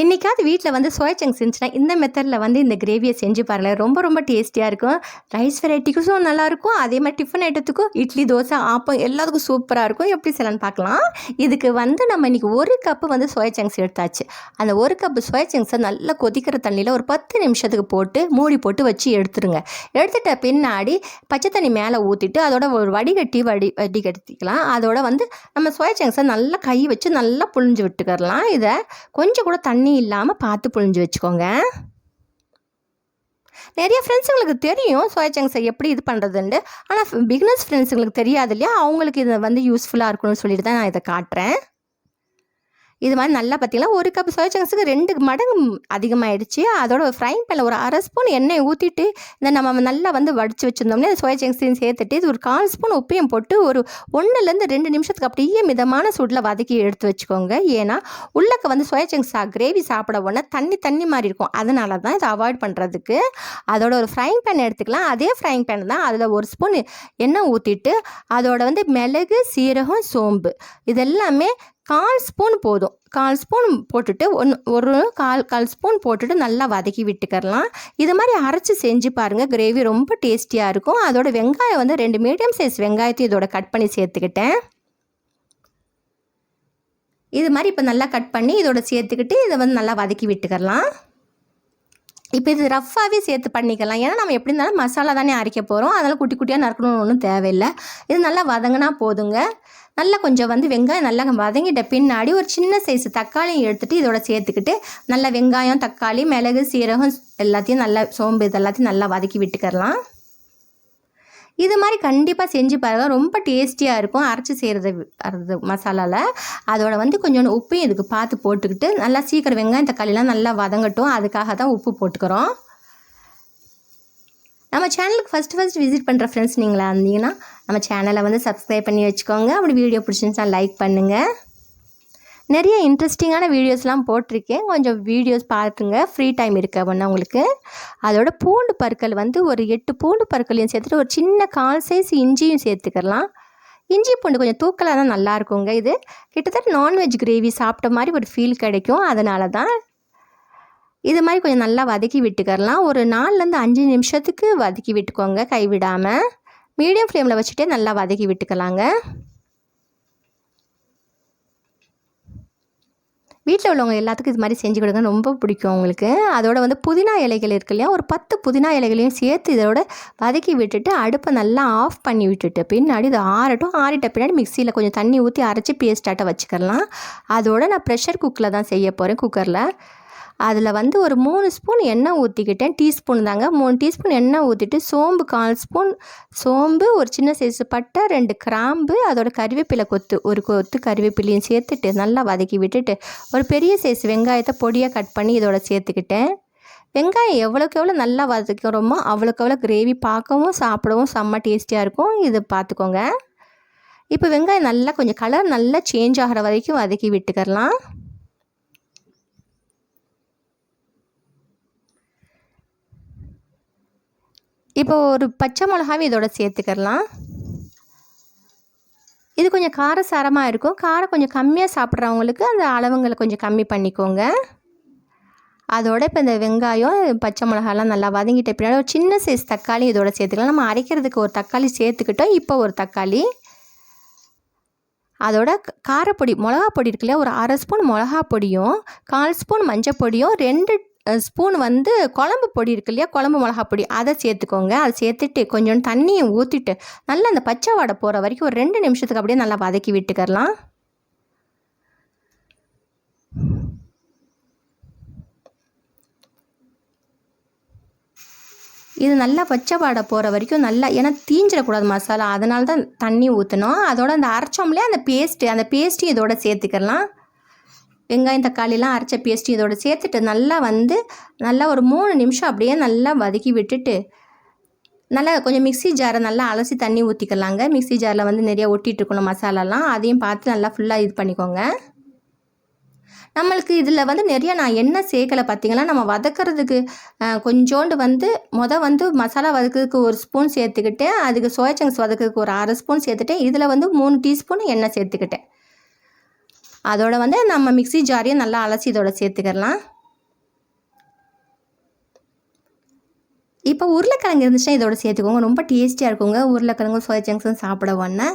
என்றைக்காவது வீட்டில் வந்து சோயா சங்க்ஸ் இருந்துச்சுன்னா இந்த மெத்தடில் வந்து இந்த கிரேவியை செஞ்சு பாருங்கள் ரொம்ப ரொம்ப டேஸ்டியாக இருக்கும். ரைஸ் வெரைட்டிக்கும் நல்லாயிருக்கும் அதே மாதிரி டிஃபன் ஐட்டத்துக்கும் இட்லி தோசை ஆப்பம் எல்லாத்துக்கும் சூப்பராக இருக்கும். எப்படி செய்யலாம்னு பார்க்கலாம். இதுக்கு வந்து நம்ம இன்றைக்கி ஒரு கப்பு வந்து சோயா சங்க்ஸ் எடுத்தாச்சு. அந்த ஒரு கப்பு சோயா சங்க்ஸை நல்லா கொதிக்கிற தண்ணியில் ஒரு பத்து நிமிஷத்துக்கு போட்டு மூடி போட்டு வச்சு எடுத்துருங்க. எடுத்துட்ட பின்னாடி பச்சை தண்ணி மேலே ஊற்றிட்டு அதோட ஒரு வடிகட்டி வடி வடிகட்டிக்கலாம். அதோட வந்து நம்ம சோயா சங்க்ஸை நல்லா கை வச்சு நல்லா புழிஞ்சு விட்டுக்கறலாம். இதை கொஞ்சம் கூட தண்ணி தண்ணி இல்லாமல் பார்த்து புழிஞ்சு வச்சுக்கோங்க. நிறைய ஃப்ரெண்ட்ஸுங்களுக்கு தெரியும் சோயா சங்க்ஸை எப்படி இது பண்ணுறதுண்டு ஆனால் பிகினர்ஸ் ஃப்ரெண்ட்ஸுங்களுக்கு தெரியாது இல்லையா? அவங்களுக்கு இது வந்து யூஸ்ஃபுல்லாக இருக்கணும்னு சொல்லிட்டு தான் நான் இதை காட்டுறேன். இது மாதிரி நல்லா பார்த்தீங்கன்னா ஒரு கப் சோயா சங்க்ஸுக்கு ரெண்டு மடங்கு அதிகமாகிடுச்சு அதோட ஒரு ஃப்ரைங் பேனில் ஒரு அரை ஸ்பூன் எண்ணெய் ஊற்றிட்டு இந்த நம்ம நல்லா வந்து வடித்து வச்சுருந்தோம்னா இந்த சோயா சங்க்ஸையும் சேர்த்துட்டு இது ஒரு கால் ஸ்பூன் உப்பையும் போட்டு ஒரு ஒன்றுலேருந்து ரெண்டு நிமிஷத்துக்கு அப்படியே மிதமான சூடில் வதக்கி எடுத்து வச்சுக்கோங்க. ஏன்னா உள்ளக்க வந்து சோயா சங்க்ஸ் கிரேவி சாப்பிட உடனே தண்ணி தண்ணி மாதிரி இருக்கும். அதனால தான் இதை அவாய்ட் பண்ணுறதுக்கு அதோட ஒரு ஃப்ரைங் பேன் எடுத்துக்கலாம். அதே ஃப்ரைங் பேன் தான் அதில் ஒரு ஸ்பூன் எண்ணெய் ஊற்றிட்டு அதோட வந்து மிளகு சீரகம் சோம்பு இதெல்லாமே கால் ஸ்பூன் போதும். கால் ஸ்பூன் போட்டுட்டு ஒன்று ஒரு கால் கால் ஸ்பூன் போட்டுட்டு நல்லா வதக்கி விட்டுக்கறலாம். இது மாதிரி அரைச்சி செஞ்சு பாருங்கள் கிரேவி ரொம்ப டேஸ்டியாக இருக்கும். அதோட வெங்காயம் வந்து ரெண்டு மீடியம் சைஸ் வெங்காயத்தையும் இதோட கட் பண்ணி சேர்த்துக்கிட்டேன். இது மாதிரி இப்போ நல்லா கட் பண்ணி இதோட சேர்த்துக்கிட்டு இதை வந்து நல்லா வதக்கி விட்டுக்கிறலாம். இப்போ இது ரஃப்பாகவே சேர்த்து பண்ணிக்கலாம். ஏன்னா நம்ம எப்படி இருந்தாலும் மசாலா தானே அரைக்க போகிறோம் அதனால் குட்டி குட்டியாக நறுக்கணும்னு ஒன்றும் தேவையில்லை. இது நல்லா வதங்கினா போதுங்க. நல்லா கொஞ்சம் வந்து வெங்காயம் நல்லா வதங்கிட்ட பின்னாடி ஒரு சின்ன சைஸ் தக்காளியும் எடுத்துகிட்டு இதோட சேர்த்துக்கிட்டு நல்லா வெங்காயம் தக்காளி மிளகு சீரகம் எல்லாத்தையும் நல்லா சோம்பு இது எல்லாத்தையும் நல்லா வதக்கி விட்டுக்கறலாம். இது மாதிரி கண்டிப்பாக செஞ்சு பாருங்கள் ரொம்ப டேஸ்டியாக இருக்கும் அரைச்சி செய்கிறது அது மசாலாவில் அதோட வந்து கொஞ்சோண்டு உப்பையும் இதுக்கு பார்த்து போட்டுக்கிட்டு நல்லா சீக்கிரம் வெங்காயம் தக்காளிலாம் நல்லா வதங்கட்டும். அதுக்காக தான் உப்பு போட்டுக்கிறோம். நம்ம சேனலுக்கு ஃபஸ்ட்டு ஃபஸ்ட் விசிட் பண்ணுற ஃப்ரெண்ட்ஸ் நீங்களாக இருந்தீங்கன்னா நம்ம சேனலை வந்து சப்ஸ்கிரைப் பண்ணி வச்சுக்கோங்க. அப்படி வீடியோ பிடிச்சிருந்துச்சா லைக் பண்ணுங்கள் நிறைய இன்ட்ரெஸ்டிங்கான வீடியோஸ்லாம் போட்டிருக்கேன். கொஞ்சம் வீடியோஸ் பார்த்துங்க ஃப்ரீ டைம் இருக்க ஒன்று உங்களுக்கு. அதோட பூண்டு பற்கள் வந்து ஒரு எட்டு பூண்டு பற்களையும் சேர்த்துட்டு ஒரு சின்ன கால் சைஸ் இஞ்சியும் சேர்த்துக்கலாம். இஞ்சி பூண்டு கொஞ்சம் தூக்கலாக தான் நல்லா இருக்குங்க. இது கிட்டத்தட்ட நான்வெஜ் கிரேவி சாப்பிட்ட மாதிரி ஒரு ஃபீல் கிடைக்கும். அதனால தான் இது மாதிரி கொஞ்சம் நல்லா வதக்கி விட்டுக்கரலாம் ஒரு நாலுலேருந்து அஞ்சு நிமிஷத்துக்கு வதக்கி விட்டுக்கோங்க கைவிடாமல் மீடியம் ஃப்ளேமில் வச்சுட்டே நல்லா வதக்கி விட்டுக்கலாங்க. வீட்டில் உள்ளவங்க எல்லாத்துக்கும் இது மாதிரி செஞ்சு கொடுங்க. ரொம்ப பிடிக்கும் உங்களுக்கு. அதோட வந்து புதினா இலைகள் இருக்கு இல்லையா? ஒரு பத்து புதினா இலைகளையும் சேர்த்து இதோட வதக்கி விட்டுட்டு அடுப்பை நல்லா ஆஃப் பண்ணி விட்டுட்டு பின்னாடி இது ஆறட்டும். ஆறிட்ட பின்னாடி மிக்சியில் கொஞ்சம் தண்ணி ஊற்றி அரைச்சி பேஸ்டாட்ட வச்சுக்கலாம் அதோட நான் ப்ரெஷர் குக்கில் தான் செய்ய போகிறேன் குக்கரில் அதில் வந்து ஒரு மூணு ஸ்பூன் எண்ணெய் ஊற்றிக்கிட்டேன். டீஸ்பூன் தாங்க. மூணு டீஸ்பூன் எண்ணெய் ஊற்றிட்டு சோம்பு கால் ஸ்பூன் சோம்பு ஒரு சின்ன சைஸ் பட்டை ரெண்டு கிராம்பு அதோட கறிவேப்பிலை கொத்து ஒரு கொத்து கறிவேப்பிலையும் சேர்த்துட்டு நல்லா வதக்கி விட்டுட்டு ஒரு பெரிய சைஸ் வெங்காயத்தை பொடியாக கட் பண்ணி இதோட சேர்த்துக்கிட்டேன். வெங்காயம் எவ்வளோக்கு எவ்வளோ நல்லா வதக்கிறோமோ அவ்வளோக்கு எவ்வளோ கிரேவி பார்க்கவும் சாப்பிடவும் செம்ம டேஸ்டியாக இருக்கும். இது பார்த்துக்கோங்க. இப்போ வெங்காயம் நல்லா கொஞ்சம் கலர் நல்லா சேஞ்ச் ஆகிற வரைக்கும் வதக்கி விட்டுக்கரலாம் இப்போ ஒரு பச்சை மிளகாவும் இதோட சேர்த்துக்கலாம் இது கொஞ்சம் காரசாரமாக இருக்கும். காரம் கொஞ்சம் கம்மியாக சாப்பிட்றவங்களுக்கு அந்த அளவுங்களை கொஞ்சம் கம்மி பண்ணிக்கோங்க. அதோட இப்போ இந்த வெங்காயம் பச்சை மிளகாலாம் நல்லா வதங்கிட்ட பின்னாடி ஒரு சின்ன சைஸ் தக்காளி இதோட சேர்த்துக்கலாம். நம்ம அரைக்கிறதுக்கு ஒரு தக்காளி சேர்த்துக்கிட்டோம். இப்போ ஒரு தக்காளி. அதோட காரப்பொடி மிளகா பொடி இருக்கு இல்லையா ஒரு அரை ஸ்பூன் மிளகா பொடியும் கால் ஸ்பூன் மஞ்சள் பொடியும் ரெண்டு ஸ்பூன் வந்து குழம்பு பொடி இருக்கு இல்லையா? குழம்பு மிளகா பொடி. அதை சேர்த்துக்கோங்க. அதை சேர்த்துட்டு கொஞ்சோண்டு தண்ணியை ஊற்றிட்டு நல்லா அந்த பச்சை வாடை போகிற வரைக்கும் ஒரு ரெண்டு நிமிஷத்துக்கு அப்படியே நல்லா வதக்கி விட்டுக்கரலாம் இது நல்லா பச்சை வாடை போகிற வரைக்கும் நல்லா ஏன்னா தீஞ்சிடக்கூடாது மசாலா. அதனால தான் தண்ணி ஊற்றணும் அதோட அந்த அரைச்சோம்லேயே? அந்த பேஸ்ட்டு அந்த பேஸ்ட்டையும் இதோட சேர்த்துக்கலாம் வெங்காயம் தக்காளிலாம் அரைச்ச பேஸ்ட்டு இதோட சேர்த்துட்டு நல்லா வந்து நல்லா ஒரு மூணு நிமிஷம் அப்படியே நல்லா வதக்கி விட்டுட்டு நல்லா கொஞ்சம் மிக்ஸி ஜாரை நல்லா அலசி தண்ணி ஊற்றிக்கலாங்க மிக்ஸி ஜாரில் வந்து நிறையா ஒட்டிகிட்டு இருக்கணும் மசாலாலாம். அதையும் பார்த்து நல்லா ஃபுல்லாக இது பண்ணிக்கோங்க. நம்மளுக்கு இதில் வந்து நிறையா நான் எண்ணெய் சேர்க்கலை பார்த்தீங்கன்னா நம்ம வதக்கிறதுக்கு கொஞ்சோண்டு வந்து மொதல் வந்து மசாலா வதக்கிறதுக்கு ஒரு ஸ்பூன் சேர்த்துக்கிட்டேன். அதுக்கு சோயா சங்க்ஸ் வதக்கிறதுக்கு ஒரு அரை ஸ்பூன் சேர்த்துட்டேன். இதில் வந்து மூணு டீஸ்பூன் எண்ணெய் சேர்த்துக்கிட்டேன். அதோட வந்து நம்ம மிக்ஸி ஜாரையும் நல்லா அலசி இதோட சேர்த்துக்கலாம் இப்போ உருளைக்கிழங்கு இருந்துச்சுன்னா இதோட சேர்த்துக்கோங்க. ரொம்ப டேஸ்டியாக இருக்குங்க. உருளைக்கிழங்கும் சோயா ஜங்க்ஸும் சாப்பிட ஒன்று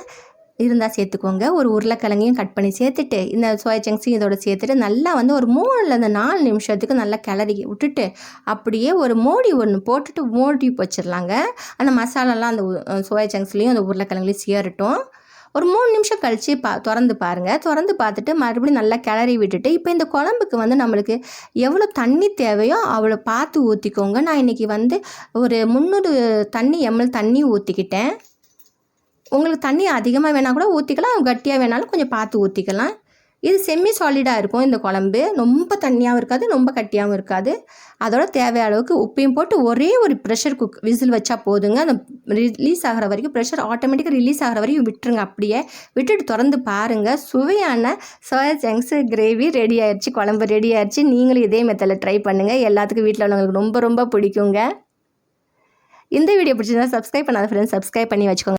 இருந்தால் சேர்த்துக்கோங்க. ஒரு உருளைக்கிழங்கையும் கட் பண்ணி சேர்த்துட்டு இந்த சோயா சங்க்ஸையும் இதோட சேர்த்துட்டு நல்லா வந்து ஒரு மூணுலேருந்து நாலு நிமிஷத்துக்கு நல்லா கிளறி விட்டுட்டு அப்படியே ஒரு மோடி ஒன்று போட்டுட்டு மோடி வச்சிடலாங்க அந்த மசாலாலாம் அந்த சோயா ஜங்க்ஸ்லேயும் அந்த உருளைக்கிழங்குலையும் சேரட்டும். ஒரு மூணு நிமிஷம் கழித்து பா திறந்து பாருங்கள் திறந்து பார்த்துட்டு மறுபடியும் நல்லா கிளறி விட்டுட்டு இப்போ இந்த குழம்புக்கு வந்து நம்மளுக்கு எவ்வளோ தண்ணி தேவையோ அவ்வளோ பார்த்து ஊற்றிக்கோங்க நான் இன்றைக்கி வந்து ஒரு முந்நூறு தண்ணி எம்எல் தண்ணி ஊற்றிக்கிட்டேன் உங்களுக்கு தண்ணி அதிகமாக வேணால் கூட ஊற்றிக்கலாம் கட்டியாக வேணாலும் கொஞ்சம் பார்த்து ஊற்றிக்கலாம் இது செம்மி சாலிடாக இருக்கும் இந்த குழம்பு. ரொம்ப தண்ணியாகவும் இருக்காது ரொம்ப கட்டியாகவும் இருக்காது. அதோட தேவையான அளவுக்கு உப்பையும் போட்டு ஒரே ஒரு ப்ரெஷர் குக் விசில் வச்சா போதுங்க. அந்த ரிலீஸ் ஆகிற வரைக்கும் ப்ரெஷர் ஆட்டோமேட்டிக்காக ரிலீஸ் ஆகிற வரைக்கும் விட்டுருங்க அப்படியே. விட்டுட்டு திறந்து பாருங்கள் சுவையான சோயா ஜங்க்ஸ் கிரேவி ரெடி ஆயிடுச்சு குழம்பு ரெடி ஆயிடுச்சு நீங்களும் இதே மெத்தடில் ட்ரை பண்ணுங்கள் எல்லாத்துக்கும் வீட்டில் உள்ளவங்களுக்கு ரொம்ப ரொம்ப பிடிக்குங்க. இந்த வீடியோ பிடிச்சிருந்தா சப்ஸ்கிரைப் பண்ணாத ஃப்ரெண்ட்ஸ் சப்ஸ்கிரைப் பண்ணி வச்சுக்கோங்க.